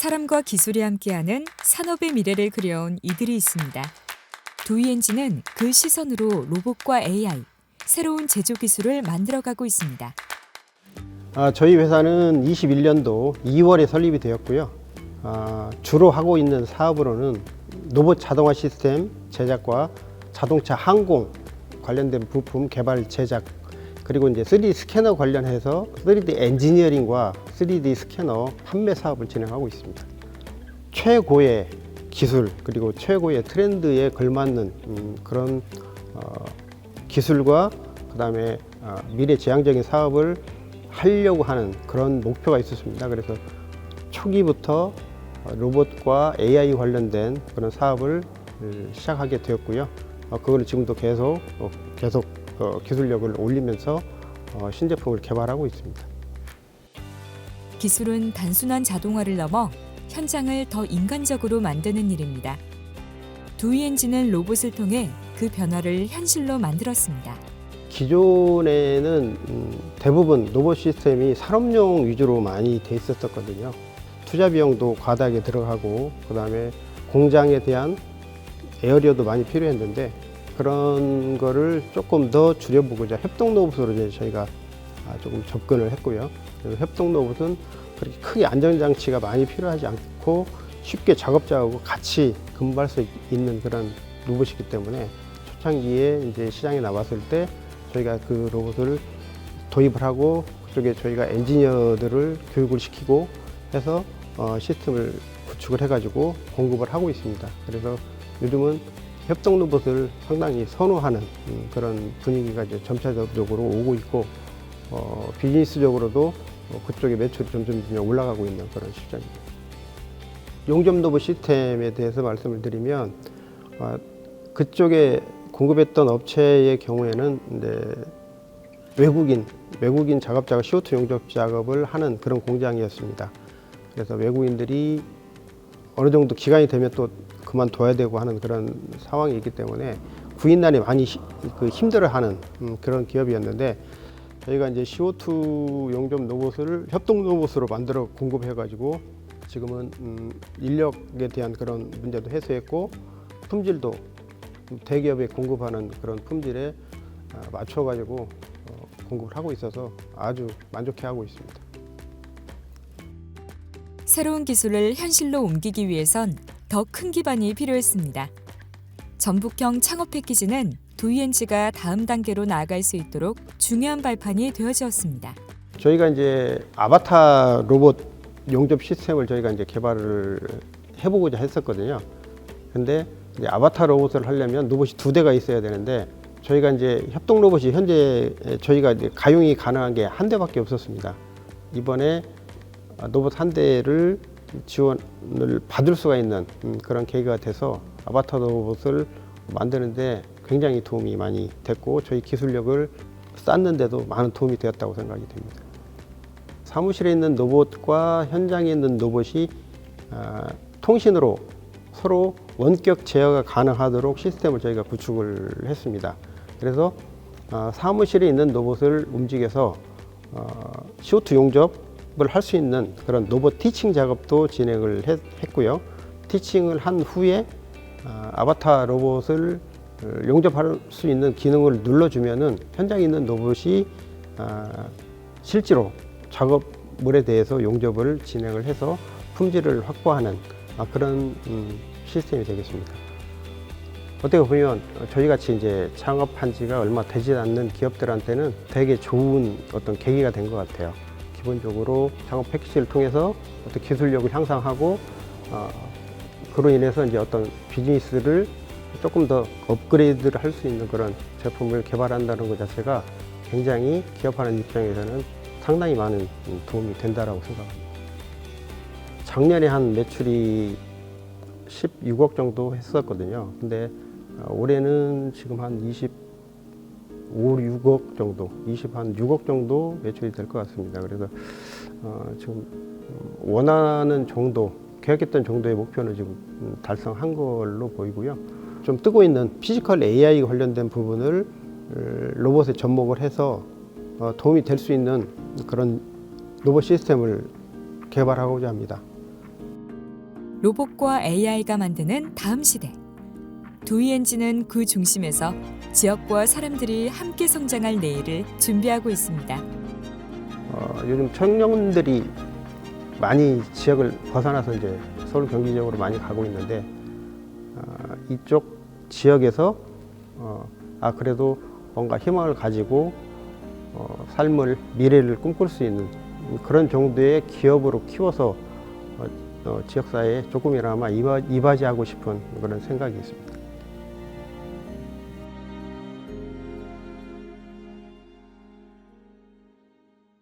사람과 기술이 함께하는 산업의 미래를 그려온 이들이 있습니다. 두이엔진은 그 시선으로 로봇과 AI, 새로운 제조 기술을 만들어가고 있습니다. 아, 저희 회사는 21년도 2월에 설립이 되었고요. 아, 주로 하고 있는 사업으로는 로봇 자동화 시스템 제작과 자동차 항공 관련된 부품 개발 제작 그리고 이제 3D 스캐너 관련해서 3D 엔지니어링과 3D 스캐너 판매 사업을 진행하고 있습니다. 최고의 기술 그리고 최고의 트렌드에 걸맞는 음, 그런 어, 기술과 그다음에 어, 미래지향적인 사업을 하려고 하는 그런 목표가 있었습니다. 그래서 초기부터 어, 로봇과 AI 관련된 그런 사업을 어, 시작하게 되었고요. 어, 그걸 지금도 계속 어, 계속 어, 기술력을 올리면서 어, 신제품을 개발하고 있습니다. 기술은 단순한 자동화를 넘어 현장을 더 인간적으로 만드는 일입니다. 두이엔진은 로봇을 통해 그 변화를 현실로 만들었습니다. 기존에는 음, 대부분 로봇 시스템이 산업용 위주로 많이 돼 있었거든요. 투자 비용도 과다하게 들어가고 그다음에 공장에 대한 에어리어도 많이 필요했는데 그런 거를 조금 더 줄여보고자 협동 로봇으로 이제 저희가 아, 조금 접근을 했고요. 협동 로봇은 그렇게 크게 안전장치가 많이 필요하지 않고 쉽게 작업자하고 같이 근무할 수 있는 그런 로봇이기 때문에 초창기에 이제 시장에 나왔을 때 저희가 그 로봇을 도입을 하고 그쪽에 저희가 엔지니어들을 교육을 시키고 해서 어, 시스템을 구축을 해가지고 공급을 하고 있습니다. 그래서 요즘은 협동 로봇을 상당히 선호하는 음, 그런 분위기가 이제 점차적으로 오고 있고 어, 비즈니스적으로도 어, 그쪽의 매출이 점점 올라가고 있는 그런 시장입니다. 용접 로봇 시스템에 대해서 말씀을 드리면 어, 그쪽에 공급했던 업체의 경우에는 외국인 외국인 작업자가 CO2 용접 작업을 하는 그런 공장이었습니다. 그래서 외국인들이 어느 정도 기간이 되면 또 그만둬야 되고 하는 그런 상황이 있기 때문에 구인난이 많이 히- 그 힘들어하는 음, 그런 기업이었는데 저희가 이제 CO2 용접 로봇을 협동 로봇으로 만들어 공급해가지고 지금은 음, 인력에 대한 그런 문제도 해소했고 품질도 대기업에 공급하는 그런 품질에 아, 맞춰가지고 어, 공급을 하고 있어서 아주 만족해하고 있습니다. 새로운 기술을 현실로 옮기기 위해선 더 큰 기반이 필요했습니다. 전북형 창업 패키지는 두이엔지가 다음 단계로 나아갈 수 있도록 중요한 발판이 되어주었습니다. 저희가 이제 아바타 로봇 용접 시스템을 저희가 이제 개발을 해보고자 했었거든요. 근데 이제 아바타 로봇을 하려면 로봇이 두 대가 있어야 되는데 저희가 이제 협동 로봇이 현재 저희가 이제 가용이 가능한 게 한 대밖에 없었습니다. 이번에 로봇 한 대를 지원을 받을 수가 있는 음, 그런 계기가 돼서 아바타 로봇을 만드는데 굉장히 도움이 많이 됐고 저희 기술력을 쌓는데도 많은 도움이 되었다고 생각이 됩니다. 사무실에 있는 로봇과 현장에 있는 로봇이 아, 통신으로 서로 원격 제어가 가능하도록 시스템을 저희가 구축을 했습니다. 그래서 아, 사무실에 있는 로봇을 움직여서 어, CO2 용접을 할 수 있는 그런 로봇 티칭 작업도 진행을 했, 했고요. 티칭을 한 후에 아, 아바타 로봇을 어, 용접할 수 있는 기능을 눌러주면은 현장에 있는 로봇이 아, 실제로 작업물에 대해서 용접을 진행을 해서 품질을 확보하는 아, 그런 음, 시스템이 되겠습니다. 어떻게 보면 저희 같이 이제 창업한 지가 얼마 되지 않는 기업들한테는 되게 좋은 어떤 계기가 된 것 같아요. 기본적으로 창업 패키지를 통해서 어떤 기술력을 향상하고 어, 그로 인해서 이제 어떤 비즈니스를 조금 더 업그레이드를 할 수 있는 그런 제품을 개발한다는 것 자체가 굉장히 기업하는 입장에서는 상당히 많은 도움이 된다라고 생각합니다. 작년에 한 매출이 16억 정도 했었거든요. 근데 어, 올해는 지금 한 25, 6억 정도, 20, 한 6억 정도 매출이 될 것 같습니다. 그래서 어, 지금 음, 원하는 정도, 계획했던 정도의 목표는 지금 음, 달성한 걸로 보이고요. 좀 뜨고 있는 피지컬 AI 관련된 부분을 어, 로봇에 접목을 해서 어, 도움이 될 수 있는 그런 로봇 시스템을 개발하고자 합니다. 로봇과 AI가 만드는 다음 시대. 두이엔지는 그 중심에서 지역과 사람들이 함께 성장할 내일을 준비하고 있습니다. 어, 요즘 청년들이 많이 지역을 벗어나서 이제 서울 경기 지역으로 많이 가고 있는데 어, 이쪽 지역에서 어, 아 그래도 뭔가 희망을 가지고 어, 삶을 미래를 꿈꿀 수 있는 그런 정도의 기업으로 키워서 어, 어, 지역 사회에 조금이나마 이바, 이바지하고 싶은 그런 생각이 있습니다.